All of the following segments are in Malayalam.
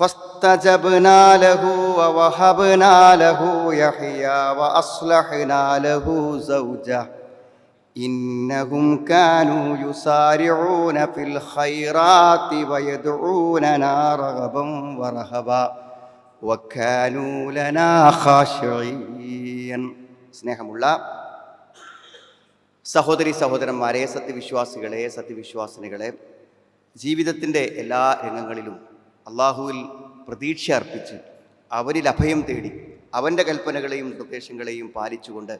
فاستجبنا له ووهبنا له يحيى واصلحنا له زوجه انهم كانوا يسارعون في الخيرات ويدعوننا رغبا ورهبا وكانوا لنا خاشعين സ്നേഹമുള്ള സഹോദരി സഹോദരന്മാരെ സത്യവിശ്വാസികളെ സത്യവിശ്വാസിനികളെ ജീവിതത്തിൻ്റെ എല്ലാ രംഗങ്ങളിലും അള്ളാഹുവിൽ പ്രതീക്ഷ അർപ്പിച്ച് അവരിൽ അഭയം തേടി അവന്റെ കൽപ്പനകളെയും നിർദ്ദേശങ്ങളെയും പാലിച്ചുകൊണ്ട്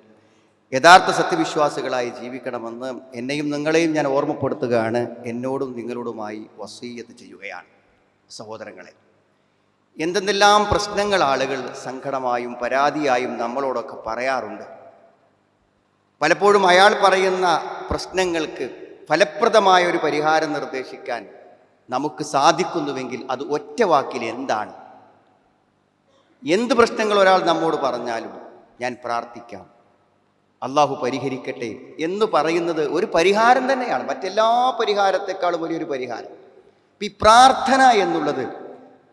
യഥാർത്ഥ സത്യവിശ്വാസികളായി ജീവിക്കണമെന്ന് എന്നെയും നിങ്ങളെയും ഞാൻ ഓർമ്മപ്പെടുത്തുകയാണ്. എന്നോടും നിങ്ങളോടുമായി വസീയത്ത് ചെയ്യുകയാണ്. സഹോദരങ്ങളെ എന്തെന്തെല്ലാം പ്രശ്നങ്ങൾ ആളുകൾ സങ്കടമായും പരാതിയായും നമ്മളോടൊക്കെ പറയാറുണ്ട്. പലപ്പോഴും അയാൾ പറയുന്ന പ്രശ്നങ്ങൾക്ക് ഫലപ്രദമായ ഒരു പരിഹാരം നിർദ്ദേശിക്കാൻ നമുക്ക് സാധിക്കുന്നുവെങ്കിൽ അത് ഒറ്റ വാക്കിൽ എന്താണ്? എന്ത് പ്രശ്നങ്ങൾ ഒരാൾ നമ്മോട് പറഞ്ഞാലും ഞാൻ പ്രാർത്ഥിക്കാം. അള്ളാഹു പരിഹരിക്കട്ടെ എന്ന് പറയുന്നത് ഒരു പരിഹാരം തന്നെയാണ്. മറ്റെല്ലാ പരിഹാരത്തെക്കാളും വലിയൊരു പരിഹാരം. ഈ പ്രാർത്ഥന എന്നുള്ളത്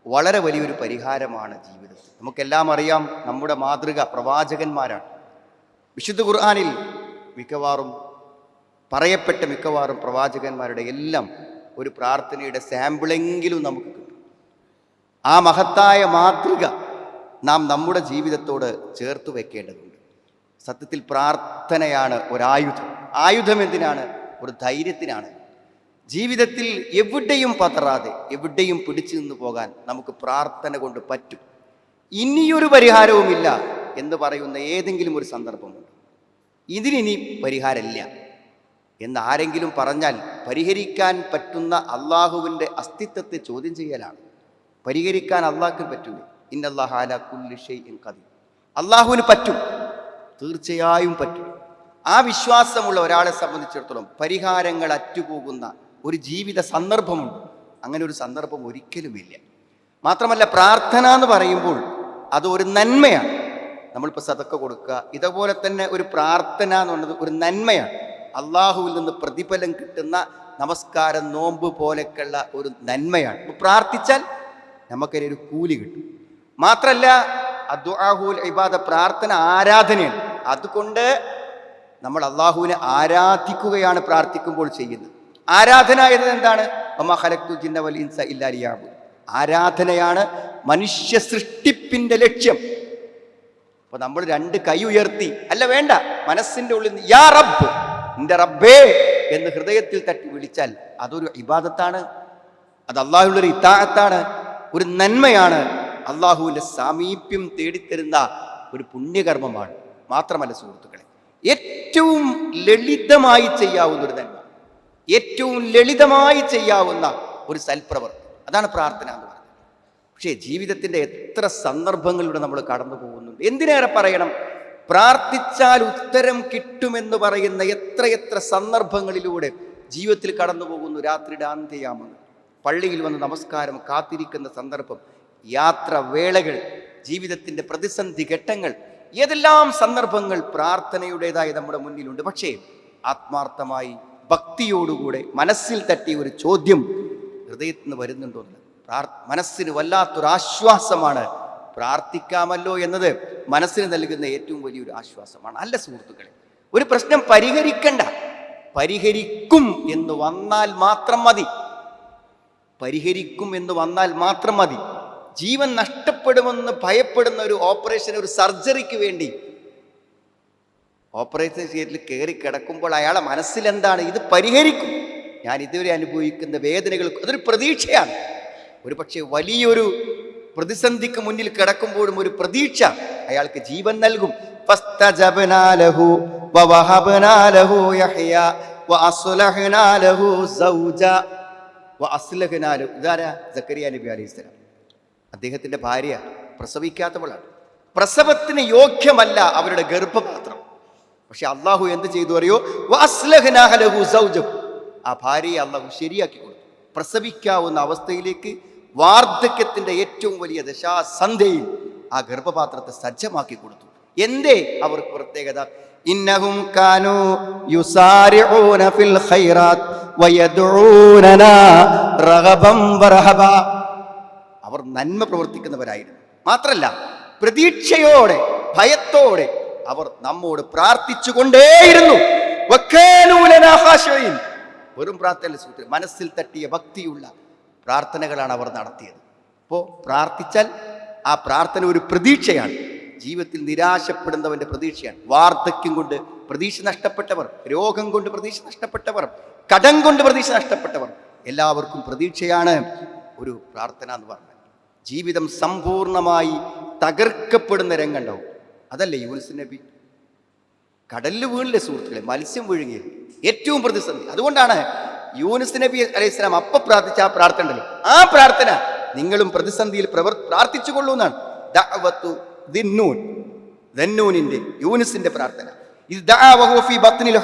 വളരെ വലിയൊരു പരിഹാരമാണ് ജീവിതത്തിൽ. നമുക്കെല്ലാം അറിയാം നമ്മുടെ മാതൃക പ്രവാചകന്മാരാണ്. വിശുദ്ധ ഖുർആാനിൽ മിക്കവാറും പറയപ്പെട്ട മിക്കവാറും പ്രവാചകന്മാരുടെ എല്ലാം ഒരു പ്രാർത്ഥനയുടെ സാമ്പിളെങ്കിലും നമുക്ക് കിട്ടും. ആ മഹത്തായ മാതൃക നാം നമ്മുടെ ജീവിതത്തോട് ചേർത്ത് വെക്കേണ്ടതുണ്ട്. സത്യത്തിൽ പ്രാർത്ഥനയാണ് ഒരായുധം. ആയുധം എന്തിനാണ്? ഒരു ധൈര്യത്തിനാണ്. ജീവിതത്തിൽ എവിടെയും പതറാതെ എവിടെയും പിടിച്ചു നിന്ന് പോകാൻ നമുക്ക് പ്രാർത്ഥന കൊണ്ട് പറ്റും. ഇനിയൊരു പരിഹാരവുമില്ല എന്ന് പറയുന്ന ഏതെങ്കിലും ഒരു സന്ദർഭമുണ്ട്. ഇതിനി പരിഹാരമില്ല. എന്ന് ആരെങ്കിലും പറഞ്ഞാൽ പരിഹരിക്കാൻ പറ്റുന്ന അള്ളാഹുവിന്റെ അസ്തിത്വത്തെ ചോദ്യം ചെയ്യലാണ്. പരിഹരിക്കാൻ അള്ളാഹ്ക്ക് പറ്റൂല. ഇന്നല്ലാഹ അല കുല്ലി ഷൈഇൻ ഖദീർ. അള്ളാഹുവിന് പറ്റും. തീർച്ചയായും പറ്റും. ആ വിശ്വാസമുള്ള ഒരാളെ സംബന്ധിച്ചിടത്തോളം പരിഹാരങ്ങൾ അറ്റുപോകുന്ന ഒരു ജീവിത സന്ദർഭമുണ്ട്. അങ്ങനെ ഒരു സന്ദർഭം ഒരിക്കലുമില്ല. മാത്രമല്ല പ്രാർത്ഥന എന്ന് പറയുമ്പോൾ അത് ഒരു നന്മയാണ്. നമ്മളിപ്പോൾ സതക്ക കൊടുക്കുക. ഇതുപോലെ തന്നെ ഒരു പ്രാർത്ഥന എന്ന് പറയുന്നത് ഒരു നന്മയാണ്. അള്ളാഹുവിൽ നിന്ന് പ്രതിഫലം കിട്ടുന്ന നമസ്കാരം നോമ്പ് പോലെയൊക്കെയുള്ള ഒരു നന്മയാണ്. പ്രാർത്ഥിച്ചാൽ നമുക്കൊരു കൂലി കിട്ടും. മാത്രമല്ല അദ്വാഹുൽ ഇബാദ പ്രാർത്ഥന ആരാധനയാണ്. അതുകൊണ്ട് നമ്മൾ അള്ളാഹുവിനെ ആരാധിക്കുകയാണ് പ്രാർത്ഥിക്കുമ്പോൾ ചെയ്യുന്നത്. ആരാധന എന്നത് എന്താണ്? ഇൻസ ആരാധനയാണ് മനുഷ്യ സൃഷ്ടിപ്പിന്റെ ലക്ഷ്യം. അപ്പൊ നമ്മൾ രണ്ട് കൈ ഉയർത്തി അല്ല വേണ്ട മനസ്സിന്റെ ഉള്ളിൽ യാ റബ്ബ് എന്റെ റബ്ബേ എന്ന് ഹൃദയത്തിൽ തട്ടി വിളിച്ചാൽ അതൊരു ഇബാദത്താണ്. അത് അള്ളാഹുവിന്റെ ഒരു ഇത്താഹത്താണ് ഒരു നന്മയാണ്. അള്ളാഹുവിന്റെ സാമീപ്യം തേടിത്തരുന്ന ഒരു പുണ്യകർമ്മമാണ്. മാത്രമല്ല സുഹൃത്തുക്കളെ ഏറ്റവും ലളിതമായി ചെയ്യാവുന്ന ഒരു നന്മ ഏറ്റവും ലളിതമായി ചെയ്യാവുന്ന ഒരു സൽപ്രവർത്തി അതാണ് പ്രാർത്ഥന എന്ന് പറയുന്നത്. പക്ഷേ ജീവിതത്തിന്റെ എത്ര സന്ദർഭങ്ങളിലൂടെ നമ്മൾ കടന്നു പോകുന്നുണ്ട് എന്തിനേറെ പറയണം? പ്രാർത്ഥിച്ചാൽ ഉത്തരം കിട്ടുമെന്ന് പറയുന്ന എത്രയെത്ര സന്ദർഭങ്ങളിലൂടെ ജീവിതത്തിൽ കടന്നു പോകുന്നു രാത്രിയുടെ അന്ത്യയാമങ്ങൾ. പള്ളിയിൽ വന്ന് നമസ്കാരം കാത്തിരിക്കുന്ന സന്ദർഭം യാത്ര വേളകൾ ജീവിതത്തിന്റെ പ്രതിസന്ധി ഘട്ടങ്ങൾ ഏതെല്ലാം സന്ദർഭങ്ങൾ പ്രാർത്ഥനയുടേതായി നമ്മുടെ മുന്നിലുണ്ട്. പക്ഷേ ആത്മാർത്ഥമായി ഭക്തിയോടുകൂടെ മനസ്സിൽ തട്ടിയ ഒരു ചോദ്യം ഹൃദയത്തിൽ നിന്ന് വരുന്നുണ്ടോ എന്ന്? മനസ്സിന് വല്ലാത്തൊരു ആശ്വാസമാണ് പ്രാർത്ഥിക്കാമല്ലോ എന്നത് മനസ്സിന് നൽകുന്ന ഏറ്റവും വലിയൊരു ആശ്വാസമാണ്. അല്ല സുഹൃത്തുക്കളെ ഒരു പ്രശ്നം പരിഹരിക്കണ്ട. പരിഹരിക്കും എന്ന് വന്നാൽ മാത്രം മതി. പരിഹരിക്കും എന്ന് വന്നാൽ മാത്രം മതി. ജീവൻ നഷ്ടപ്പെടുമെന്ന് ഭയപ്പെടുന്ന ഒരു ഓപ്പറേഷൻ ഒരു സർജറിക്ക് വേണ്ടി ഓപ്പറേഷൻ തിയേറ്ററിൽ കയറി കിടക്കുമ്പോൾ അയാളെ മനസ്സിലെന്താണ് ഇത് പരിഹരിക്കും. ഞാൻ ഇതുവരെ അനുഭവിക്കുന്ന വേദനകൾ അതൊരു പ്രതീക്ഷയാണ്. ഒരു പക്ഷേ വലിയൊരു പ്രതിസന്ധിക്ക് മുന്നിൽ കിടക്കുമ്പോഴും ഒരു പ്രതീക്ഷ അയാൾക്ക് ജീവൻ നൽകും. അദ്ദേഹത്തിന്റെ അലൈഹി ഭാര്യ പ്രസവിക്കാത്തവളാണ്. പ്രസവത്തിന് യോഗ്യമല്ല അവരുടെ ഗർഭപാത്രം. പക്ഷെ അള്ളാഹു എന്ത് ചെയ്തു അറിയോ? ആ ഭാര്യയെ അള്ളാഹു ശരിയാക്കി കൊടുത്തു. പ്രസവിക്കാവുന്ന അവസ്ഥയിലേക്ക് വാർദ്ധക്യത്തിന്റെ ഏറ്റവും വലിയ ദശാസന്ധ്യയിൽ ആ ഗർഭപാത്രത്തെ സജ്ജമാക്കി കൊടുത്തു. എന്തേ അവർക്ക് പ്രത്യേകത? ഇന്നഹും ഫിൽ ഖൈറാത്ത് റഗബം വറഹബ. അവർ നന്മ പ്രവർത്തിക്കുന്നവരായിരുന്നു. മാത്രല്ല പ്രതീക്ഷയോടെ ഭയത്തോടെ അവർ നമ്മോട് പ്രാർത്ഥിച്ചുകൊണ്ടേയിരുന്നു. വെറും പ്രാർത്ഥന മനസ്സിൽ തട്ടിയ ഭക്തിയുള്ള പ്രാർത്ഥനകളാണ് അവർ നടത്തിയത്. അപ്പോൾ പ്രാർത്ഥിച്ചാൽ ആ പ്രാർത്ഥന ഒരു പ്രതീക്ഷയാണ്. ജീവിതത്തിൽ നിരാശപ്പെടുന്നവന്റെ പ്രതീക്ഷയാണ്. വാർദ്ധക്യം കൊണ്ട് പ്രതീക്ഷ നഷ്ടപ്പെട്ടവർ രോഗം കൊണ്ട് പ്രതീക്ഷ നഷ്ടപ്പെട്ടവർ കടം കൊണ്ട് പ്രതീക്ഷ നഷ്ടപ്പെട്ടവർ എല്ലാവർക്കും പ്രതീക്ഷയാണ് ഒരു പ്രാർത്ഥന എന്ന് പറഞ്ഞത് ജീവിതം സമ്പൂർണമായി തകർക്കപ്പെടുന്ന രംഗമുണ്ടാവും. അതല്ലേ യൂനിസ് നബി. കടലിൽ വീണില്ലേ സുഹൃത്തുക്കളെ? മത്സ്യം വിഴുങ്ങി ഏറ്റവും പ്രതിസന്ധി. അതുകൊണ്ടാണ് യൂനിസ് നബി അലൈഹി സ്വലാം പ്രാർത്ഥിച്ച ആ പ്രാർത്ഥന ഉണ്ടല്ലോ ആ പ്രാർത്ഥന നിങ്ങളും പ്രതിസന്ധിയിൽ പ്രവർ പ്രാർത്ഥിച്ചുകൊള്ളൂ എന്നാണ് ദഅവത്തു ദിന്നൂൻ. ദന്നൂനിന്റെ യൂനിസിന്റെ പ്രാർത്ഥന. ഫീ ബത്നിൽ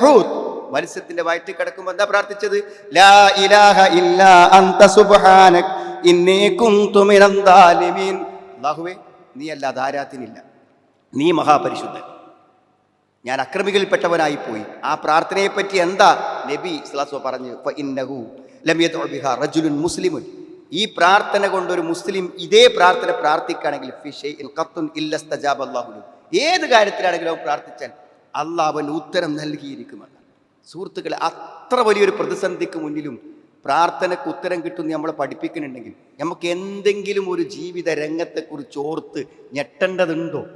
മത്സ്യത്തിന്റെ വയറ്റിൽ കിടക്കുമ്പോൾ എന്താ പ്രാർത്ഥിച്ചത്? ലാ ഇലാഹ ഇല്ലാ അന്ത സുബ്ഹാനക്. ദാലിമീൻ. അല്ലാഹുവേ നീ അല്ലാതെ ആരാത്തിനില്ല നീ മഹാപരിശുദ്ധൻ. ഞാൻ അക്രമികളിൽപ്പെട്ടവനായി പോയി. ആ പ്രാർത്ഥനയെ പറ്റി എന്താ നബി സ്ലാസോ പറഞ്ഞു? "ഫ ഇന്നഹു ലം ബിഹാർ ബിഹാ റജുലുൻ മുസ്ലിമുൻ. ഈ പ്രാർത്ഥന കൊണ്ടൊരു മുസ്ലിം ഇതേ പ്രാർത്ഥന പ്രാർത്ഥിക്കുകയാണെങ്കിൽ ലഹു. ഏത് കാര്യത്തിലാണെങ്കിലും അവൻ പ്രാർത്ഥിച്ചാൽ അള്ളാഹ് ഉത്തരം നൽകിയിരിക്കുമെന്ന്. സുഹൃത്തുക്കളെ അത്ര വലിയൊരു പ്രതിസന്ധിക്ക് മുന്നിലും പ്രാർത്ഥനയ്ക്ക് ഉത്തരം കിട്ടും നമ്മളെ പഠിപ്പിക്കുന്നുണ്ടെങ്കിൽ നമുക്ക് എന്തെങ്കിലും ഒരു ജീവിത രംഗത്തെക്കുറിച്ച് ഓർത്ത് ഞെട്ടേണ്ടതുണ്ടോ?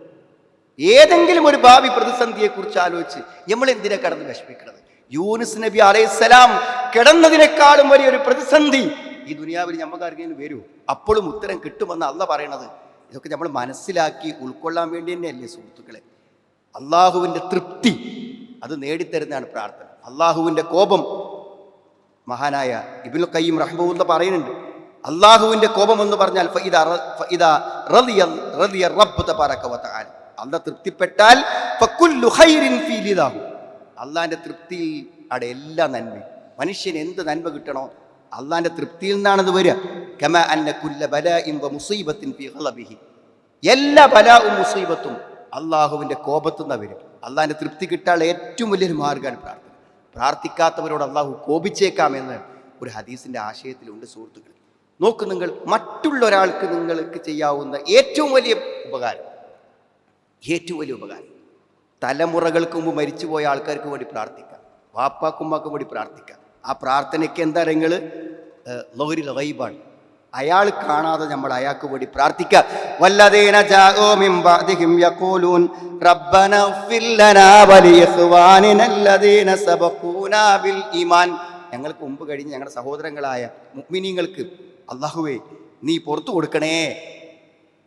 ഏതെങ്കിലും ഒരു ഭാവി പ്രതിസന്ധിയെക്കുറിച്ച് ആലോചിച്ച് നമ്മൾ എന്തിനെ കടന്ന് വിഷമിക്കുന്നത് യൂനിസ് നബി അലൈഹിസ്സലാം കിടന്നതിനേക്കാളും വലിയൊരു പ്രതിസന്ധി ഈ ദുനിയാവിൽ നമുക്കാർക്കെങ്കിലും വരൂ. അപ്പോഴും ഉത്തരം കിട്ടുമെന്ന് അല്ല പറയണത്. ഇതൊക്കെ നമ്മൾ മനസ്സിലാക്കി ഉൾക്കൊള്ളാൻ വേണ്ടി തന്നെയല്ലേ സുഹൃത്തുക്കളെ. അള്ളാഹുവിന്റെ തൃപ്തി അത് നേടിത്തരുന്നതാണ് പ്രാർത്ഥന. അള്ളാഹുവിന്റെ കോപം മഹാനായ ഇബിൻ കയ്യം റഹ്മുല്ല പറയുന്നുണ്ട്. അള്ളാഹുവിന്റെ കോപം എന്ന് പറഞ്ഞാൽ റ- ഫഇദ റളിയ റളിയ റബ്ബ് തബാറക വതആല അള്ളാഹ് തൃപ്തിപ്പെട്ടാൽ അള്ളാഹിന്റെ തൃപ്തിയിൽ അവിടെ എല്ലാ നന്മയും. മനുഷ്യന് എന്ത് നന്മ കിട്ടണോ അള്ളാന്റെ തൃപ്തിയിൽ നിന്നാണത് വരിക. അന്ന കുല്ല മുസീബത്തിൻ എല്ലാ ബലാവും മുസീബത്തും അള്ളാഹുവിന്റെ കോപത്തു നിന്ന് വരും അള്ളാഹിന്റെ തൃപ്തി കിട്ടാൽ ഏറ്റവും വലിയൊരു മാർഗമാണ് പ്രാർത്ഥന. പ്രാർത്ഥിക്കാത്തവരോട് അള്ളാഹു കോപിച്ചേക്കാമെന്ന് ഒരു ഹദീസിന്റെ ആശയത്തിലുണ്ട് സുഹൃത്തുക്കൾ നോക്ക് നിങ്ങൾ മറ്റുള്ള ഒരാൾക്ക് നിങ്ങൾക്ക് ചെയ്യാവുന്ന ഏറ്റവും വലിയ ഉപകാരം. ഏറ്റവും വലിയ ഉപകാരം. തലമുറകൾക്ക് മുമ്പ് മരിച്ചുപോയ ആൾക്കാർക്ക് വേണ്ടി പ്രാർത്ഥിക്കാം. വാപ്പാക്കുമ്മാക്കും വേണ്ടി പ്രാർത്ഥിക്കാം. ആ പ്രാർത്ഥനയ്ക്ക് എന്താ നിങ്ങൾ ലോഹരിൽ ലൈബാണ് അയാൾ കാണാതെ നമ്മൾ അയാൾക്ക് വേണ്ടി പ്രാർത്ഥിക്കുക വല്ലദീന ജാഗോ യഖൂലൂൻ സബഖൂനാ ബിൽ ഈമാൻ. ഞങ്ങൾക്ക് മുമ്പ് കഴിഞ്ഞ് ഞങ്ങളുടെ സഹോദരങ്ങളായ മുക്മിനീങ്ങൾക്ക് അല്ലാഹുവേ നീ പുറത്തു കൊടുക്കണേ.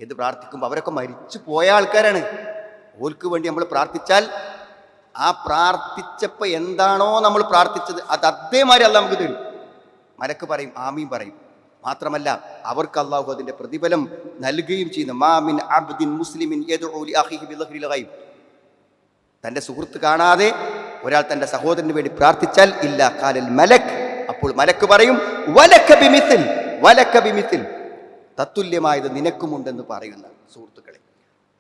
എന്ന് പ്രാർത്ഥിക്കുമ്പോൾ അവരൊക്കെ മരിച്ചു പോയ ആൾക്കാരാണ്. ഓൽക്ക് വേണ്ടി നമ്മൾ പ്രാർത്ഥിച്ചാൽ ആ പ്രാർത്ഥിച്ചപ്പോൾ എന്താണോ നമ്മൾ പ്രാർത്ഥിച്ചത് അത് അതേമാതിരി അല്ല നമുക്ക് തരും. മരക്ക് പറയും ആമീൻ പറയും. മാത്രമല്ല അവർക്ക് അള്ളാഹു അതിന്റെ പ്രതിഫലം നൽകുകയും ചെയ്യുന്നു. മാമിൻ അബ്ദിൻ മുസ്ലിമിൻ തന്റെ സുഹൃത്ത് കാണാതെ ഒരാൾ തന്റെ സഹോദരന് വേണ്ടി പ്രാർത്ഥിച്ചാൽ ഇല്ല കാലൽ മലക്. അപ്പോൾ മലക്ക് പറയും വലക്ക ബിമിത്തിൽ വലക്ക തത്തുല്യമായത് നിനക്കുമുണ്ടെന്ന് പറയുന്ന സുഹൃത്തുക്കളെ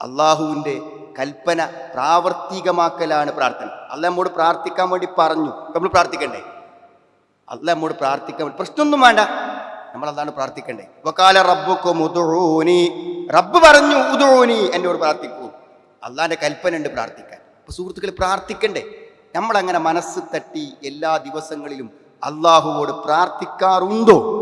അള്ളാഹുവിന്റെ കൽപ്പന പ്രാവർത്തികമാക്കലാണ് പ്രാർത്ഥന. അല്ല നമ്മോട് പ്രാർത്ഥിക്കാൻ വേണ്ടി പറഞ്ഞു. നമ്മൾ പ്രാർത്ഥിക്കണ്ടേ? അല്ല നമ്മോട് പ്രാർത്ഥിക്കാൻ വേണ്ടി പ്രശ്നമൊന്നും വേണ്ട. നമ്മൾ അതാണ് പ്രാർത്ഥിക്കണ്ടേ? വക്കാല റബ്ബുക്കും റബ്ബ് പറഞ്ഞു ഉദൂനി എന്നോട് പ്രാർത്ഥിക്കൂ. അള്ളാന്റെ കൽപ്പന ഉണ്ട് പ്രാർത്ഥിക്കാൻ. അപ്പൊ സുഹൃത്തുക്കൾ പ്രാർത്ഥിക്കണ്ടേ? നമ്മളങ്ങനെ മനസ്സ് തട്ടി എല്ലാ ദിവസങ്ങളിലും അള്ളാഹുവോട് പ്രാർത്ഥിക്കാറുണ്ടോ?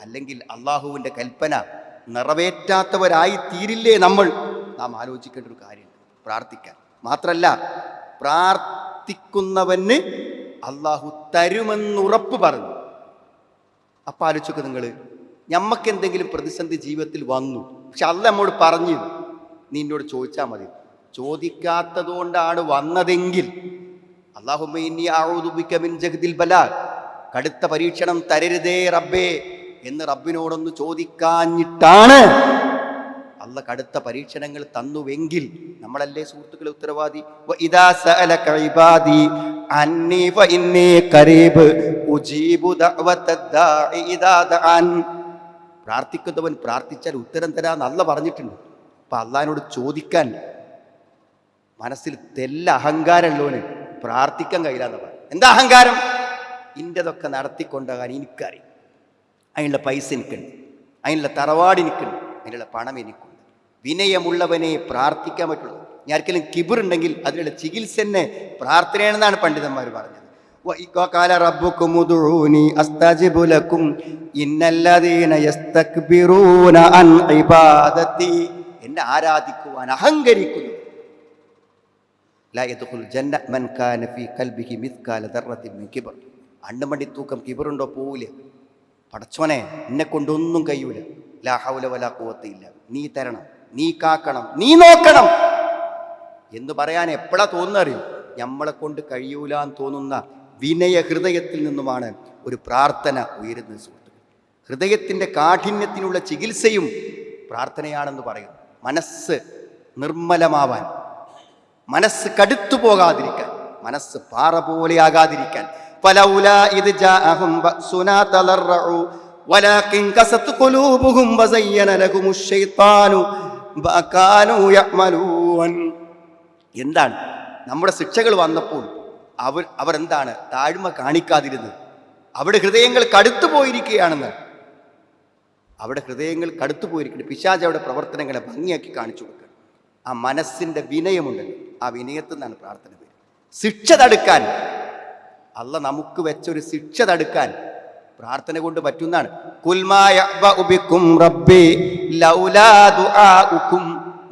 അല്ലെങ്കിൽ അള്ളാഹുവിന്റെ കൽപ്പന നിറവേറ്റാത്തവരായി തീരില്ലേ നമ്മൾ? നാം ആലോചിക്കേണ്ട ഒരു കാര്യമുണ്ട്. പ്രാർത്ഥിക്കാൻ മാത്രല്ല പ്രാർത്ഥിക്കുന്നവന് അള്ളാഹു തരുമെന്നുറപ്പ് പറഞ്ഞു. അപ്പം ആലോചിച്ചൊക്കെ നിങ്ങൾ ഞമ്മക്ക് എന്തെങ്കിലും പ്രതിസന്ധി ജീവിതത്തിൽ വന്നു. പക്ഷെ അല്ല നമ്മോട് പറഞ്ഞു. നീ എന്നോട് ചോദിച്ചാൽ മതി. ചോദിക്കാത്തത് കൊണ്ടാണ് വന്നതെങ്കിൽ അള്ളാഹുമിൻ ജഗദിൽ ബല. കടുത്ത പരീക്ഷണം തരരുതേ റബ്ബേ. എന്ന് റബ്ബിനോടൊന്ന് ചോദിക്കാഞ്ഞിട്ടാണ് അല്ല കടുത്ത പരീക്ഷണങ്ങൾ തന്നുവെങ്കിൽ. നമ്മളല്ലേ സുഹൃത്തുക്കളെ ഉത്തരവാദി? പ്രാർത്ഥിക്കുന്നവൻ പ്രാർത്ഥിച്ചാൽ ഉത്തരം തരാന്ന് അല്ല പറഞ്ഞിട്ടുണ്ട്. അപ്പൊ അള്ളഹാനോട് ചോദിക്കാൻ മനസ്സിൽ തെല്ല അഹങ്കാരമുള്ളവന് പ്രാർത്ഥിക്കാൻ കഴിയില്ല എന്താ അഹങ്കാരം? ഇന്റെതൊക്കെ നടത്തിക്കൊണ്ടാകാൻ എനിക്കറിയാം അതിനുള്ള പൈസ എനിക്കുണ്ട് അതിനുള്ള തറവാട് എനിക്കുണ്ട് അതിനുള്ള പണം എനിക്കുണ്ട് വിനയമുള്ളവനെ പ്രാർത്ഥിക്കാൻ പറ്റുള്ളൂ ഞാൻ ആർക്കെങ്കിലും കിബിറുണ്ടെങ്കിൽ അതിനുള്ള ചികിത്സ തന്നെ പ്രാർത്ഥനയാണെന്നാണ് പണ്ഡിതന്മാർ പറഞ്ഞത് وقال ربكم ادعوني استجب لكم ان الذين يستكبرون عن عبادتي എന്നെ ആരാധിക്കുവാൻ അഹങ്കരിക്കുന്നു ലാ യദ്ഖുൽ ജന്ന മൻ കാന ഫീ ഖൽബിഹി മിസ്കാല ദർറത്തിൻ മിൻ കിബർ അണ്ണുമണ്ടി തൂക്കം കിബറുണ്ടോ പോവില്ല പടച്ചോനെ എന്നെ കൊണ്ടൊന്നും കഴിയൂല. ലാഹൗല വല കൂവത്തയില്ല നീ തരണം നീ കാക്കണം നീ നോക്കണം. എന്ന് പറയാൻ എപ്പോഴാ തോന്നറിയും നമ്മളെ കൊണ്ട് കഴിയൂല എന്ന് തോന്നുന്ന വിനയ ഹൃദയത്തിൽ നിന്നുമാണ് ഒരു പ്രാർത്ഥന ഉയരുന്നത് സുഹൃത്തുക്കൾ ഹൃദയത്തിന്റെ കാഠിന്യത്തിനുള്ള ചികിത്സയും പ്രാർത്ഥനയാണെന്ന് പറയുന്നു. മനസ്സ് നിർമ്മലമാവാൻ മനസ്സ് കടുത്തു പോകാതിരിക്കാൻ മനസ്സ് പാറ പോലെയാകാതിരിക്കാൻ فلولا إذ جاءهم بأسنا تضرعوا ولكن قست قلوبهم وزين لهم الشيطان ما كانوا يعملون എന്താണ് നമ്മുടെ ശിക്ഷകൾ വന്നപ്പോൾ അവർ അവർ എന്താണ് താഴ്മ കാണിക്കാതിരുന്നത് അവിടെ ഹൃദയങ്ങൾ കടുത്തു പോയിരിക്കുകയാണെന്ന് അവിടെ ഹൃദയങ്ങൾ കടുത്തു പോയിരിക്കുന്നു പിശാജ് അവിടെ പ്രവർത്തനങ്ങളെ ഭംഗിയാക്കി കാണിച്ചു കൊടുക്കുക ആ മനസ്സിൻ്റെ വിനയമുണ്ട് ആ വിനയത്തിൽ നിന്നാണ് പ്രാർത്ഥന വരുന്നത് ശിക്ഷ തടുക്കാൻ അല്ല നമുക്ക് വെച്ചൊരു ശിക്ഷ തടുക്കാൻ പ്രാർത്ഥന കൊണ്ട് പറ്റുന്നതാണ്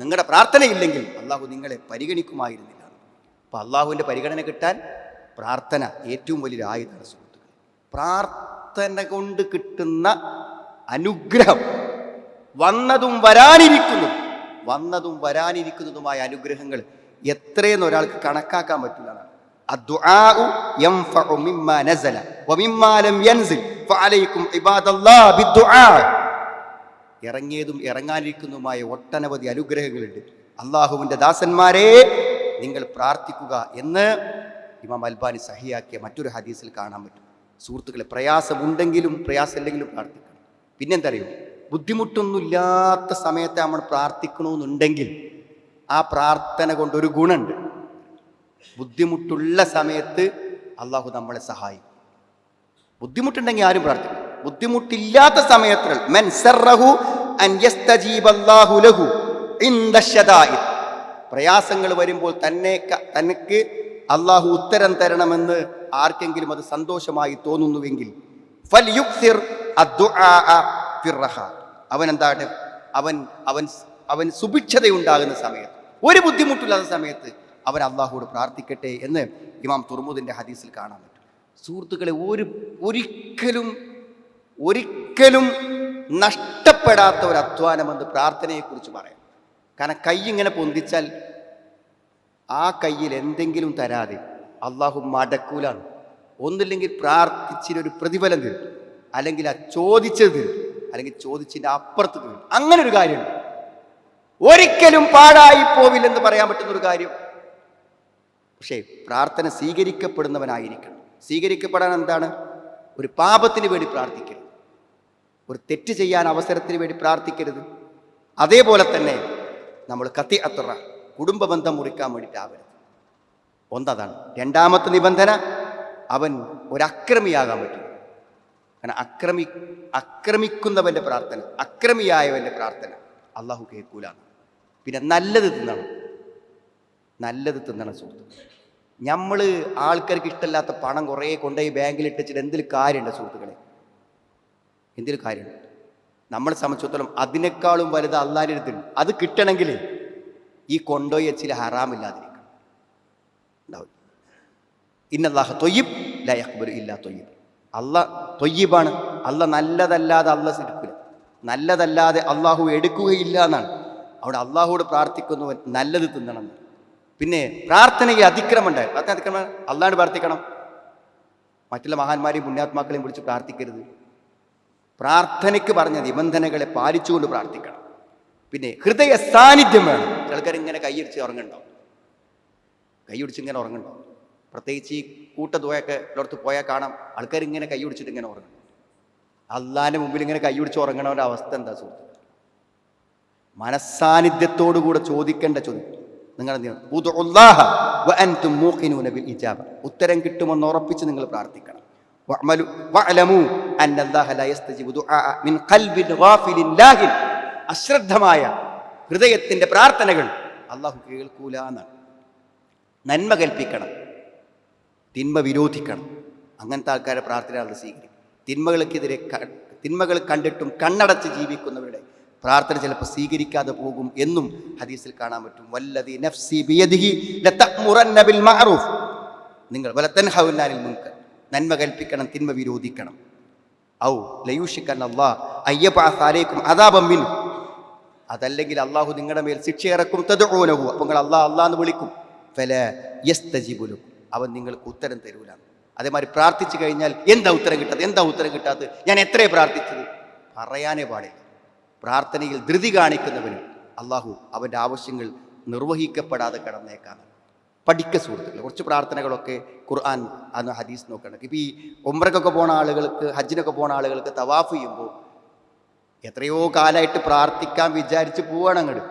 നിങ്ങളുടെ പ്രാർത്ഥനയില്ലെങ്കിൽ അള്ളാഹു നിങ്ങളെ പരിഗണിക്കുമായിരുന്നില്ല. അപ്പൊ അള്ളാഹുവിന്റെ പരിഗണന കിട്ടാൻ പ്രാർത്ഥന ഏറ്റവും വലിയൊരു ആയുധമാണ് സുഹൃത്തുക്കൾ പ്രാർത്ഥന കൊണ്ട് കിട്ടുന്ന അനുഗ്രഹം വന്നതും വരാനിരിക്കുന്നതും വന്നതും വരാനിരിക്കുന്നതുമായ അനുഗ്രഹങ്ങൾ എത്രയെന്ന് ഒരാൾക്ക് കണക്കാക്കാൻ പറ്റില്ല ഇറങ്ങിയതും ഇറങ്ങാനിരിക്കുന്നതുമായ ഒട്ടനവധി അനുഗ്രഹങ്ങളുണ്ട്. അള്ളാഹുവിന്റെ ദാസന്മാരെ നിങ്ങൾ പ്രാർത്ഥിക്കുക എന്ന് ഇമാം അൽബാനി സഹിയാക്കിയ മറ്റൊരു ഹദീസിൽ കാണാൻ പറ്റും. സുഹൃത്തുക്കളെ പ്രയാസമുണ്ടെങ്കിലും പ്രയാസമില്ലെങ്കിലും പ്രാർത്ഥിക്കണം. പിന്നെന്തറിയോ? ബുദ്ധിമുട്ടൊന്നുമില്ലാത്ത സമയത്ത് നമ്മൾ പ്രാർത്ഥിക്കണമെന്നുണ്ടെങ്കിൽ ആ പ്രാർത്ഥന കൊണ്ടൊരു ഗുണമുണ്ട്. ബുദ്ധിമുട്ടുള്ള സമയത്ത് അള്ളാഹു നമ്മളെ സഹായിക്കും. ബുദ്ധിമുട്ടുണ്ടെങ്കിൽ ആരും പ്രാർത്ഥിക്കും ബുദ്ധിമുട്ടില്ലാത്ത സമയത്തിൽ ലഹു പ്രയാസങ്ങൾ വരുമ്പോൾ തന്നെ തനിക്ക് അള്ളാഹു ഉത്തരം തരണമെന്ന് ആർക്കെങ്കിലും അത് സന്തോഷമായി തോന്നുന്നുവെങ്കിൽ. അവൻ എന്താണ് അവൻ അവൻ അവൻ സുഭിക്ഷതയുണ്ടാകുന്ന സമയത്ത്. ഒരു ബുദ്ധിമുട്ടില്ലാത്ത സമയത്ത് അവൻ അള്ളാഹുവോട് പ്രാർത്ഥിക്കട്ടെ എന്ന് ഇമാം തുർമുദിന്റെ ഹദീസിൽ കാണാൻ പറ്റും. സുഹൃത്തുക്കളെ ഒരു ഒരിക്കലും ഒരിക്കലും നഷ്ടപ്പെടാത്ത ഒരു അധ്വാനമെന്ന് പ്രാർത്ഥനയെക്കുറിച്ച് പറയാം. കാരണം കൈ ഇങ്ങനെ പൊന്തിച്ചാൽ ആ കയ്യിൽ എന്തെങ്കിലും തരാതെ അള്ളാഹു മടക്കൂലാണ്. ഒന്നില്ലെങ്കിൽ പ്രാർത്ഥിച്ചിനൊരു പ്രതിഫലം തരും. അല്ലെങ്കിൽ ആ ചോദിച്ചത് തരും. അല്ലെങ്കിൽ ചോദിച്ചതിന്റെ അപ്പുറത്ത് തരും. അങ്ങനെ ഒരു കാര്യമുണ്ട്. ഒരിക്കലും പാഴായി പോവില്ലെന്ന് പറയാൻ പറ്റുന്ന ഒരു കാര്യം പക്ഷേ പ്രാർത്ഥന സ്വീകരിക്കപ്പെടുന്നവനായിരിക്കണം. സ്വീകരിക്കപ്പെടാൻ എന്താണ്? ഒരു പാപത്തിന് വേണ്ടി പ്രാർത്ഥിക്കരുത്. ഒരു തെറ്റ് ചെയ്യാൻ അവസരത്തിന് വേണ്ടി പ്രാർത്ഥിക്കരുത്. അതേപോലെ തന്നെ നമ്മൾ കത്തി അത്ര കുടുംബ ബന്ധം മുറിക്കാൻ വേണ്ടിയിട്ടാവരുത്. ഒന്നതാണ്. രണ്ടാമത്തെ നിബന്ധന അവൻ ഒരക്രമിയാകാൻ പറ്റും. കാരണം അക്രമി അക്രമിക്കുന്നവന്റെ പ്രാർത്ഥന അക്രമിയായവന്റെ പ്രാർത്ഥന അള്ളാഹു കേൾക്കൂലാണ് പിന്നെ നല്ലത് തിന്നണം. നല്ലത് തിന്നണം സുഹൃത്ത് നമ്മൾ ആൾക്കാർക്ക് ഇഷ്ടമില്ലാത്ത പണം കുറേ കൊണ്ടുപോയി ബാങ്കിൽ ഇട്ടിച്ചിട്ട് എന്തിൽ കാര്യമുണ്ട് സുഹൃത്തുക്കളെ? എന്തിൽ കാര്യമുണ്ട്? നമ്മളെ സംബന്ധിച്ചിടത്തോളം അതിനേക്കാളും വലുത് അള്ളാന്റെ അടുത്തുണ്ട് അത് കിട്ടണമെങ്കിൽ ഈ കൊണ്ടുപോയി വെച്ചിൽ ഹറാമില്ലാതിരിക്കണം. ഉണ്ടാവില്ല ഇന്നല്ലാഹ തൊയ്യബ് ലയക്ബർ ഇല്ല തൊയ്യബ്. അല്ല തൊയ്യബാണ്. അല്ല നല്ലതല്ലാതെ അല്ല എടുക്കില്ല നല്ലതല്ലാതെ അള്ളാഹു എടുക്കുകയില്ല എന്നാണ്. അവിടെ അള്ളാഹുവോട് പ്രാർത്ഥിക്കുന്നവൻ നല്ലത് തിന്നണം. പിന്നെ പ്രാർത്ഥനയ്ക്ക് അതിക്രമം ഉണ്ടായി. പ്രാർത്ഥന അതിക്രമം അല്ലാണ്ട് പ്രാർത്ഥിക്കണം. മറ്റുള്ള മഹാന്മാരെയും പുണ്യാത്മാക്കളെയും വിളിച്ച് പ്രാർത്ഥിക്കരുത്. പ്രാർത്ഥനയ്ക്ക് പറഞ്ഞ നിബന്ധനകളെ പാലിച്ചുകൊണ്ട് പ്രാർത്ഥിക്കണം. പിന്നെ ഹൃദയ സാന്നിധ്യം വേണം. ചിലക്കാർ ഇങ്ങനെ കൈയടിച്ച് ഉറങ്ങുണ്ടാവും കൈയടിച്ച് ഇങ്ങനെ ഉറങ്ങുണ്ടാവും പ്രത്യേകിച്ച് ഈ കൂട്ടതുപോയൊക്കെ ഉള്ളിടത്ത് പോയാൽ കാണാം. ആൾക്കാർ ഇങ്ങനെ കൈയടിച്ചിട്ട് ഇങ്ങനെ ഉറങ്ങും. അള്ളാന്റെ മുമ്പിൽ ഇങ്ങനെ കൈയടിച്ച് ഉറങ്ങണവരുടെ അവസ്ഥ എന്താ സുഹൃത്ത് മനസ്സാന്നിധ്യത്തോടുകൂടെ ചോദിക്കേണ്ട ചോദ്യം. നിങ്ങൾ എന്ത് ഇജാബ. ഉത്തരം കിട്ടുമെന്ന് ഉറപ്പിച്ച് നിങ്ങൾ പ്രാർത്ഥിക്കണം. അശ്രദ്ധമായ ഹൃദയത്തിന്റെ പ്രാർത്ഥനകൾ അള്ളാഹു കേൾക്കൂല എന്നാണ്. നന്മ കൽപ്പിക്കണം. തിന്മ വിരോധിക്കണം. അങ്ങനത്തെ ആൾക്കാരെ പ്രാർത്ഥന സ്വീകരിക്കും തിന്മകൾക്കെതിരെ തിന്മകൾ കണ്ടിട്ടും കണ്ണടച്ച് ജീവിക്കുന്നവരുടെ പ്രാർത്ഥന ചിലപ്പോൾ സ്വീകരിക്കാതെ പോകും എന്നും ഹദീസിൽ കാണാൻ പറ്റും. വല്ലതി നഫ്സി ബിയദിഹി ബിൽ മഅറൂഫ്. നിങ്ങൾ വലതൻഹൗനാനിൽ മുൻകർ. നന്മ കൽപ്പിക്കണം തിന്മ വിരോധിക്കണം. ഔ ലയൂഷിക്കൻ അയ്യപ്പാസാലേക്കും അദാബൻ മിൻ. അതല്ലെങ്കിൽ അള്ളാഹു നിങ്ങളുടെ മേൽ ശിക്ഷ ഇറക്കും തദഊനഹു. അപ്പോൾ നിങ്ങൾ അള്ളാഹ് അള്ളാന്ന് വിളിക്കും. ഫല യസ്തജിബുലും അവൻ നിങ്ങൾക്ക് ഉത്തരം തരൂല. അതേമാതിരി പ്രാർത്ഥിച്ചു കഴിഞ്ഞാൽ എന്താ ഉത്തരം കിട്ടാത്തത്? എന്താ ഉത്തരം കിട്ടാത്തത്? ഞാൻ എത്രയേ പ്രാർത്ഥിച്ചത്? പറയാനേ പാടില്ല. പ്രാർത്ഥനയിൽ ധൃതി കാണിക്കുന്നവന് അള്ളാഹു അവന്റെ ആവശ്യങ്ങൾ നിർവഹിക്കപ്പെടാതെ കടന്നേക്കാണ്. പഠിക്ക സുഹൃത്തുക്കൾ കുറച്ച് പ്രാർത്ഥനകളൊക്കെ ഖുർആൻ അന്ന് ഹദീസ് നോക്കണം. ഇപ്പം ഈ ഒമ്പരക്കൊക്കെ പോണ ആളുകൾക്ക് ഹജ്ജിനൊക്കെ പോണ ആളുകൾക്ക് തവാഫ് ചെയ്യുമ്പോൾ എത്രയോ കാലമായിട്ട് പ്രാർത്ഥിക്കാൻ വിചാരിച്ച് പോവാണ് അങ്ങോട്ട്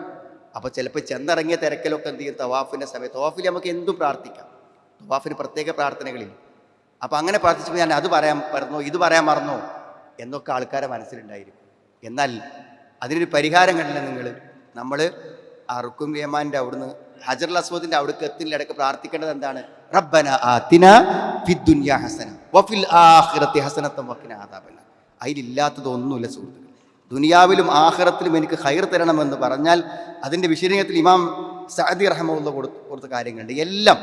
അപ്പോൾ ചിലപ്പോൾ ചെന്നിറങ്ങിയ തിരക്കിലൊക്കെ എന്ത് ചെയ്യും? തവാഫിന്റെ സമയത്ത് തവാഫിൽ നമുക്ക് എന്തും പ്രാർത്ഥിക്കാം. തവാഫിന് പ്രത്യേക പ്രാർത്ഥനകളില്ല. അപ്പോൾ അങ്ങനെ പ്രാർത്ഥിച്ചപ്പോൾ ഞാൻ അത് പറയാൻ മറന്നോ ഇത് പറയാൻ മറന്നോ എന്നൊക്കെ ആൾക്കാരെ മനസ്സിലുണ്ടായിരിക്കും. എന്നാൽ അതിനൊരു പരിഹാരം കണ്ടില്ല നിങ്ങൾ. നമ്മൾ ആ റുക്കും അവിടുന്ന് ഹജർ അസ്വദിന്റെ അവിടേക്ക് എത്തിന്റെ ഇടയ്ക്ക് പ്രാർത്ഥിക്കേണ്ടത് എന്താണ്? റബ്ബന ആതിന ഫിദ്ദുന്യ ഹസന വഫിൽ ആഖിറത്തി ഹസനത്തം വക്കിന ആദാബന അതിലില്ലാത്തതൊന്നുമില്ല സുഹൃത്തുക്കൾ ദുനിയാവിലും ആഖിറത്തിലും എനിക്ക് ഹൈർ തരണമെന്ന് പറഞ്ഞാൽ അതിന്റെ വിശദീകരണത്തിൽ ഇമാം സഅദി റഹമുള്ള കൊടുത്ത കൊടുത്ത കാര്യങ്ങളുണ്ട്. എല്ലാം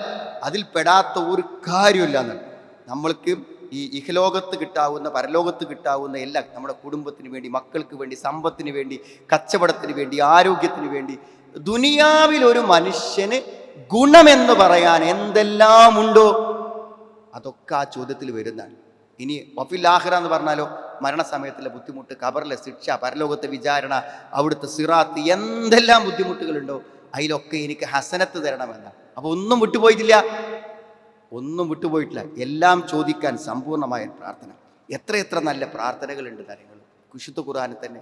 അതിൽ പെടാത്ത ഒരു കാര്യമില്ല എന്നാണ് നമ്മൾക്ക് ഈ ഇഹലോകത്ത് കിട്ടാവുന്ന പരലോകത്ത് കിട്ടാവുന്ന എല്ലാം നമ്മുടെ കുടുംബത്തിന് വേണ്ടി മക്കൾക്ക് വേണ്ടി സമ്പത്തിന് വേണ്ടി കച്ചവടത്തിന് വേണ്ടി ആരോഗ്യത്തിന് വേണ്ടി ദുനിയാവിൽ ഒരു മനുഷ്യന് ഗുണമെന്ന് പറയാൻ എന്തെല്ലാം ഉണ്ടോ? അതൊക്കെ ആ ചോദ്യത്തിൽ വരുന്നതാണ്. ഇനി വഫിൽ ആഹിറ എന്ന് പറഞ്ഞാലോ മരണസമയത്തിലെ ബുദ്ധിമുട്ട് കബറിലെ ശിക്ഷ പരലോകത്തെ വിചാരണ അവിടുത്തെ സിറാത്ത് എന്തെല്ലാം ബുദ്ധിമുട്ടുകളുണ്ടോ? അതിലൊക്കെ എനിക്ക് ഹസനത്ത് തരണമെന്നാണ്. അപ്പോൾ ഒന്നും വിട്ടുപോയിട്ടില്ല. ഒന്നും വിട്ടുപോയിട്ടില്ല. എല്ലാം ചോദിക്കാൻ സമ്പൂർണമായ പ്രാർത്ഥന. എത്ര എത്ര നല്ല പ്രാർത്ഥനകളുണ്ട് കാര്യങ്ങൾ വിശുദ്ധ ഖുർആനിൽ തന്നെ.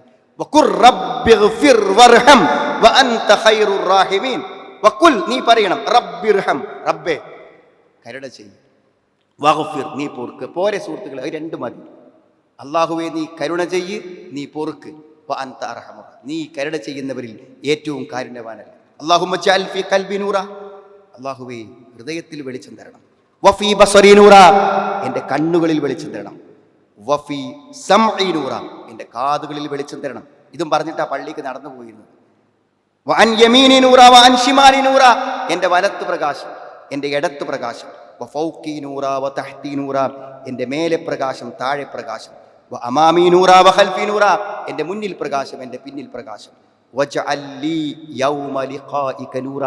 നീ പറയണം റബ്ബിർഹം റബ്ബേ കരുണ ചെയ്യും. നീ പൊറുക്ക്. പോരെ സുഹൃത്തുക്കളെ അത് രണ്ട് മതി. അള്ളാഹുവെ നീ കരുണ ചെയ്യ് നീ പൊറുക്ക്. അർഹമ നീ കരുണ ചെയ്യുന്നവരിൽ ഏറ്റവും കാരുണ്യവാനല്ല. അള്ളാഹുമ്മ ജഅൽ ഫീ ഖൽബി നൂറ. അള്ളാഹുവേ ഹൃദയത്തിൽ വെളിച്ചം തരണം. വഫീ എന്റെ കണ്ണുകളിൽ വെളിച്ചം തരണം. വഫി എന്റെ കാതുകളിൽ വെളിച്ചം തരണം. ഇതും പറഞ്ഞിട്ട് ആ പള്ളിക്ക് നടന്നു പോയിരുന്നത്. വഅൻ യമീനി നൂറ വഅൻ ശിമാലി നൂറ എന്റെ വലത്ത് പ്രകാശം എന്റെ ഇടത്ത് പ്രകാശം. എന്റെ നൂറ എന്റെ മേലെ പ്രകാശം താഴെ പ്രകാശം. വ നൂറ എന്റെ മുന്നിൽ പ്രകാശം എന്റെ പിന്നിൽ പ്രകാശം. ലിഖാഇക നൂറ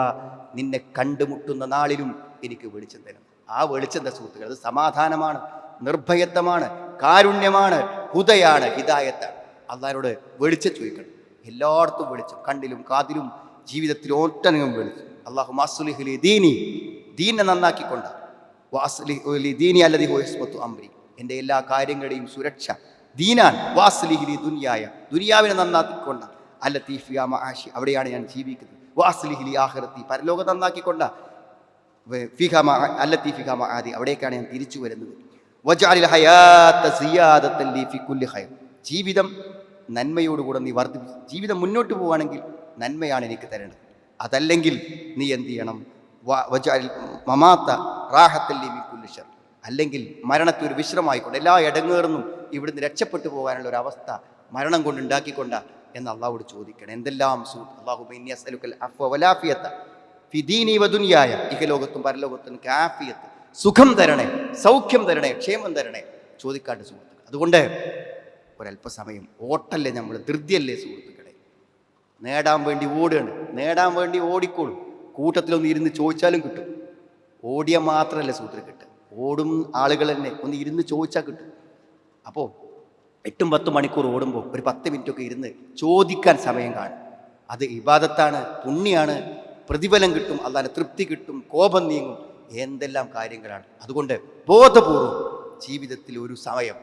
നിന്നെ കണ്ടുമുട്ടുന്ന നാളിലും എനിക്ക് വെളിച്ചം തരണം. ആ വെളിച്ചം എന്താ സുഹൃത്തുക്കൾ അത് സമാധാനമാണ് നിർഭയത്വമാണ് കാരുണ്യമാണ് ഹുദയാണ് ഹിദായത്താണ് അള്ളാരോട് വെളിച്ചം ചോദിക്കണം. എല്ലായിടത്തും വെളിച്ചം കണ്ടിലും കാതിലും ജീവിതത്തിൽ ഒറ്റനങ്ങും വെളിച്ചം. അള്ളാഹു മാസുലിഹുലി ദീനി ദീനെ നന്നാക്കിക്കൊണ്ട. ദീനി അല്ലതി ഹോസ്മത്തു അമ്രി എന്റെ എല്ലാ കാര്യങ്ങളുടെയും സുരക്ഷ ദീനാൻ വാസ്ലിഹിലി ദുനിയായ ദുനിയാവിനെ നന്നാക്കിക്കൊണ്ട. അല്ല തീഫിയാമ ആശി അവിടെയാണ് ഞാൻ ജീവിക്കുന്നത്. വാസ്ലിഹിലി ആഹ്റത്തി പരലോകം നന്നാക്കിക്കൊണ്ട. ഫിഖാമ അല്ലത്തി ഫിഖാമ ആദി. അവിടേക്കാണ് ഞാൻ തിരിച്ചു വരുന്നത്. ജീവിതം നന്മയോടുകൂടെ നീ വർദ്ധിപ്പിച്ചു ജീവിതം മുന്നോട്ട് പോവുകയാണെങ്കിൽ നന്മയാണ് എനിക്ക് തരേണ്ടത്. അതല്ലെങ്കിൽ നീ എന്ത് ചെയ്യണം? മമാത്ത റാഹത്തല്ലി ലീ കുല്ലി ഷർ. അല്ലെങ്കിൽ മരണത്തെ ഒരു വിശ്രമായിക്കൊണ്ട് എല്ലാ ഇടങ്ങേറുന്നും ഇവിടുന്ന് രക്ഷപ്പെട്ടു പോകാനുള്ള ഒരു അവസ്ഥ മരണം കൊണ്ട് ഉണ്ടാക്കിക്കൊണ്ട എന്ന് അള്ളാഹോട് ചോദിക്കണം. എന്തെല്ലാം സൂ അള്ളാഹു വലാഫിയത്ത ഫിദീനി വദുനിയായ ഇഹലോകത്തും പരലോകത്തും കാഫിയത്ത്. സുഖം തരണേ സൗഖ്യം തരണേ ക്ഷേമം തരണേ. ചോദിക്കാട്ട് സുഹൃത്തുക്കൾ അതുകൊണ്ട് ഒരല്പസമയം ഓട്ടല്ലേ നമ്മൾ ധൃതിയല്ലേ സുഹൃത്തുക്കളെ? നേടാൻ വേണ്ടി ഓടുകയാണ്. നേടാൻ വേണ്ടി ഓടിക്കോളും. കൂട്ടത്തിലൊന്ന് ഇരുന്ന് ചോദിച്ചാലും കിട്ടും. ഓടിയ മാത്രമല്ല സുഹൃത്തുക്കൾ കിട്ടുക. ഓടും ആളുകൾ തന്നെ ഒന്ന് ഇരുന്ന് ചോദിച്ചാൽ കിട്ടും. അപ്പോൾ എട്ടും പത്തും മണിക്കൂർ ഓടുമ്പോൾ ഒരു പത്ത് മിനിറ്റൊക്കെ ഇരുന്ന് ചോദിക്കാൻ സമയം കാണും. അത് ഇബാദത്താണ് പുണ്യാണ് പ്രതിഫലം കിട്ടും അല്ലാതെ തൃപ്തി കിട്ടും കോപം നീങ്ങും എന്തെല്ലാം കാര്യങ്ങളാണ്. അതുകൊണ്ട് ബോധപൂർവം ജീവിതത്തിൽ ഒരു സമയം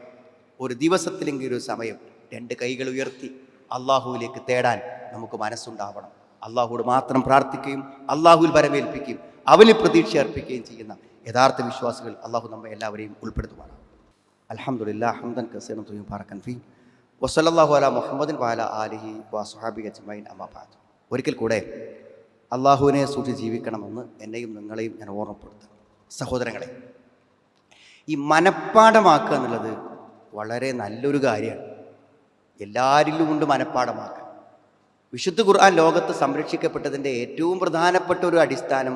ഒരു ദിവസത്തിലെങ്കിലും ഒരു സമയം രണ്ട് കൈകൾ ഉയർത്തി അള്ളാഹുവിലേക്ക് തേടാൻ നമുക്ക് മനസ്സുണ്ടാവണം. അള്ളാഹുവോട് മാത്രം പ്രാർത്ഥിക്കുകയും അള്ളാഹുവിൽ വരവേൽപ്പിക്കുകയും അവന് പ്രതീക്ഷ അർപ്പിക്കുകയും ചെയ്യുന്ന യഥാർത്ഥ വിശ്വാസികൾ അള്ളാഹു നമ്മെ എല്ലാവരെയും ഉൾപ്പെടുത്തുവാണ് അലഹമുല്ലാ ഹംദൻ ഒരിക്കൽ കൂടെ അള്ളാഹുവിനെ സൂക്ഷി ജീവിക്കണമെന്ന് എന്നെയും നിങ്ങളെയും ഞാൻ ഓർമ്മപ്പെടുത്തുന്നു. സഹോദരങ്ങളെ ഈ മനപ്പാഠമാക്കുക എന്നുള്ളത് വളരെ നല്ലൊരു കാര്യമാണ്. എല്ലാവരിലും കൊണ്ട് മനപ്പാഠമാക്കുക വിശുദ്ധ ഖുർആൻ ലോകത്ത് സംരക്ഷിക്കപ്പെട്ടതിന്റെ ഏറ്റവും പ്രധാനപ്പെട്ട ഒരു അടിസ്ഥാനം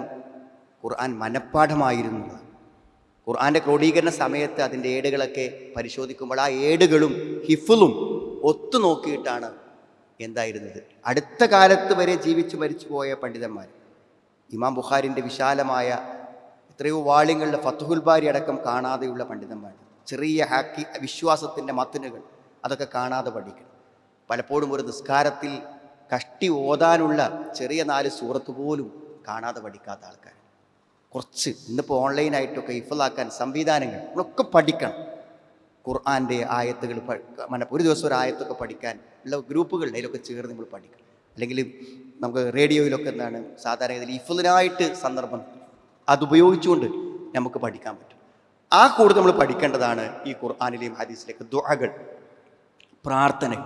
ഖുർആൻ മനഃപ്പാഠമായിരുന്നു ഖുർആന്റെ ക്രോഡീകരണ സമയത്ത് അതിന്റെ ഏടുകളൊക്കെ പരിശോധിക്കുമ്പോൾ ആ ഏടുകളും ഹിഫുലും ഒത്തു നോക്കിയിട്ടാണ് എന്തായിരുന്നത്? അടുത്ത കാലത്ത് വരെ ജീവിച്ചു മരിച്ചു പോയ പണ്ഡിതന്മാർ. ഇമാം ബുഖാരിന്റെ വിശാലമായ എത്രയോ വാളിങ്ങളുടെ ഫത്തുഹുൽ ബാരി അടക്കം കാണാതെയുള്ള പണ്ഡിതന്മാർ. ചെറിയ ഹാക്കി വിശ്വാസത്തിന്റെ മത്തനുകൾ അതൊക്കെ കാണാതെ പഠിക്കണം. പലപ്പോഴും ഒരു നിസ്കാരത്തിൽ കഷ്ടി ഓതാനുള്ള ചെറിയ നാല് സൂറത്ത് പോലും കാണാതെ പഠിക്കാത്ത ആൾക്കാർ. കുറച്ച് ഇന്നിപ്പോൾ ഓൺലൈനായിട്ടൊക്കെ ഇഫലാക്കാൻ സംവിധാനങ്ങൾ നമ്മളൊക്കെ പഠിക്കണം. ഖുർആന്റെ ആയത്തുകൾ മന ഒരു ദിവസം ഒരു ആയത്തൊക്കെ പഠിക്കാൻ ഉള്ള ഗ്രൂപ്പുകളുടെ അതിലൊക്കെ ചേർന്ന് നമ്മൾ പഠിക്കണം അല്ലെങ്കിൽ നമുക്ക് റേഡിയോയിലൊക്കെ എന്താണ് സാധാരണ ഇതിൽ ഇഫലിനായിട്ട് സന്ദർഭം അതുപയോഗിച്ചുകൊണ്ട് നമുക്ക് പഠിക്കാൻ പറ്റും. ആ കൂടുതൽ നമ്മൾ പഠിക്കേണ്ടതാണ് ഈ ഖുർആാനിലെയും ഹദീസിലേക്ക് ദുഹകൾ പ്രാർത്ഥനകൾ.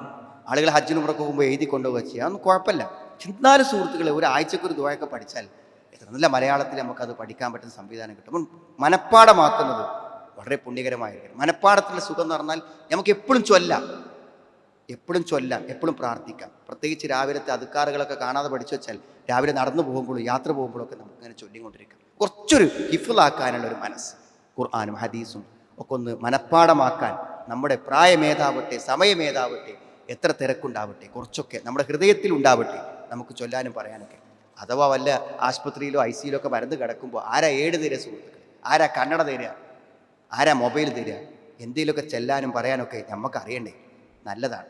ആളുകൾ ഹജ്ജിന് പുറത്ത് പോകുമ്പോൾ എഴുതി കൊണ്ടുപോകുക ചെയ്യുക അതൊന്നും കുഴപ്പമില്ല. എന്നാലും സുഹൃത്തുക്കളെ ഒരു ദുഹയൊക്കെ പഠിച്ചാൽ എത്ര നല്ല മലയാളത്തിൽ നമുക്കത് പഠിക്കാൻ പറ്റുന്ന സംവിധാനം കിട്ടും. മനഃപ്പാടമാക്കുന്നത് വളരെ പുണ്യകരമായ മനഃപ്പാടത്തിന്റെ സുഖം എന്ന് പറഞ്ഞാൽ നമുക്ക് എപ്പോഴും ചൊല്ലാം. എപ്പോഴും ചൊല്ലാം എപ്പോഴും പ്രാർത്ഥിക്കാം. പ്രത്യേകിച്ച് രാവിലത്തെ അതുക്കാറുകളൊക്കെ കാണാതെ പഠിച്ചു വെച്ചാൽ രാവിലെ നടന്നു പോകുമ്പോഴും യാത്ര പോകുമ്പോഴൊക്കെ നമുക്ക് ഇങ്ങനെ ചൊല്ലിക്കൊണ്ടിരിക്കാം. കുറച്ചൊരു ഹിഫിളാക്കാനുള്ള ഒരു മനസ്സ് ഖുർആാനും ഹദീസും ഒക്കെ ഒന്ന് മനഃപ്പാടമാക്കാൻ നമ്മുടെ പ്രായമേതാവട്ടെ സമയമേതാവട്ടെ എത്ര തിരക്കുണ്ടാവട്ടെ കുറച്ചൊക്കെ നമ്മുടെ ഹൃദയത്തിൽ ഉണ്ടാവട്ടെ നമുക്ക് ചൊല്ലാനും പറയാനൊക്കെ. അഥവാ വല്ല ആശുപത്രിയിലോ ഐ സിയിലോ ഒക്കെ മരുന്ന് കിടക്കുമ്പോൾ ആരാ ഏഴ് തരിക സുഹൃത്തുക്കൾ ആരാ കണ്ണട തരിക ആരാ മൊബൈൽ തരിക? എന്തെങ്കിലുമൊക്കെ ചെല്ലാനും പറയാനൊക്കെ നമുക്ക് അറിയണ്ടേ നല്ലതാണ്.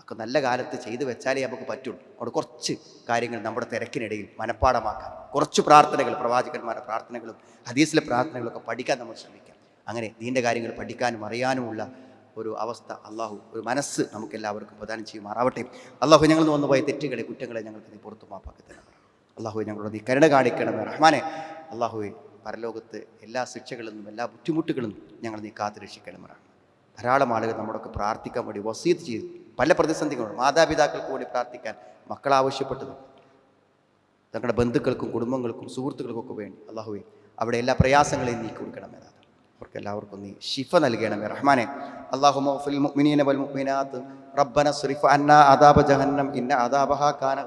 ഒക്കെ നല്ല കാലത്ത് ചെയ്തു വെച്ചാലേ നമുക്ക് പറ്റുള്ളൂ. അവിടെ കുറച്ച് കാര്യങ്ങൾ നമ്മുടെ തിരക്കിനിടയിൽ മനഃപ്പാടമാക്കാൻ കുറച്ച് പ്രാർത്ഥനകൾ പ്രവാചകന്മാരുടെ പ്രാർത്ഥനകളും ഹദീസിലെ പ്രാർത്ഥനകളൊക്കെ പഠിക്കാൻ നമ്മൾ ശ്രമിക്കാം. അങ്ങനെ നീണ്ട കാര്യങ്ങൾ പഠിക്കാനും അറിയാനുമുള്ള ഒരു അവസ്ഥ അള്ളാഹു ഒരു മനസ്സ് നമുക്ക് എല്ലാവർക്കും പ്രദാനം ചെയ്യുമാറാവട്ടെ. അള്ളാഹു ഞങ്ങൾ വന്നു പോയ തെറ്റുകളെ കുറ്റങ്ങളെ ഞങ്ങൾക്ക് നീ പുറത്തു മാപ്പാക്കി തരണം അള്ളാഹു ഞങ്ങളോട് നീ കരുണ കാണിക്കണമേ റഹ്മാനെ. അള്ളാഹുവെ പരലോകത്ത് എല്ലാ ശിക്ഷകളിൽ നിന്നും എല്ലാ ബുദ്ധിമുട്ടുകളിൽ നിന്നും ഞങ്ങൾ നീ കാത്തു രക്ഷിക്കണമെന്നാണ് ധാരാളം ആളുകൾ നമ്മളൊക്കെ പ്രാർത്ഥിക്കാൻ വേണ്ടി വസീത് ചെയ്തു. പല പ്രതിസന്ധികളുണ്ട്. മാതാപിതാക്കൾക്ക് വേണ്ടി പ്രാർത്ഥിക്കാൻ മക്കൾ ആവശ്യപ്പെട്ടതുണ്ട് തങ്ങളുടെ ബന്ധുക്കൾക്കും കുടുംബങ്ങൾക്കും സുഹൃത്തുക്കൾക്കൊക്കെ വേണ്ടി അള്ളാഹുവെ അവിടെ എല്ലാ പ്രയാസങ്ങളെയും നീക്കി കൊടുക്കണം നാഥ. അവർക്ക് എല്ലാവർക്കും നീ ഷിഫ നൽകണമേ റഹ്മാനെ. അള്ളാഹു മുഅ്മിനീന വൽ മുഅ്മിനാത്ത്. ജഹന്നം. ഇന്ന അദാബഹ കാന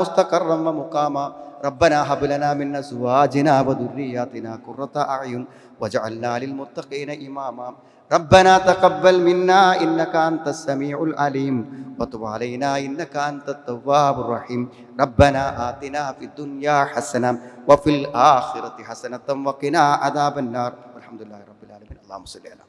മുസ്തഖറം വമുഖാമ ربنا هب لنا من أزواجنا وذرياتنا قرة أعين واجعلنا للمتقين إماما. ربنا تقبل منا إنك أنت السميع العليم. وتب علينا إنك أنت التواب الرحيم. ربنا آتنا في الدنيا حسنة وفي الآخرة حسنة وقنا عذاب النار. والحمد لله رب العالمين. اللهم صل على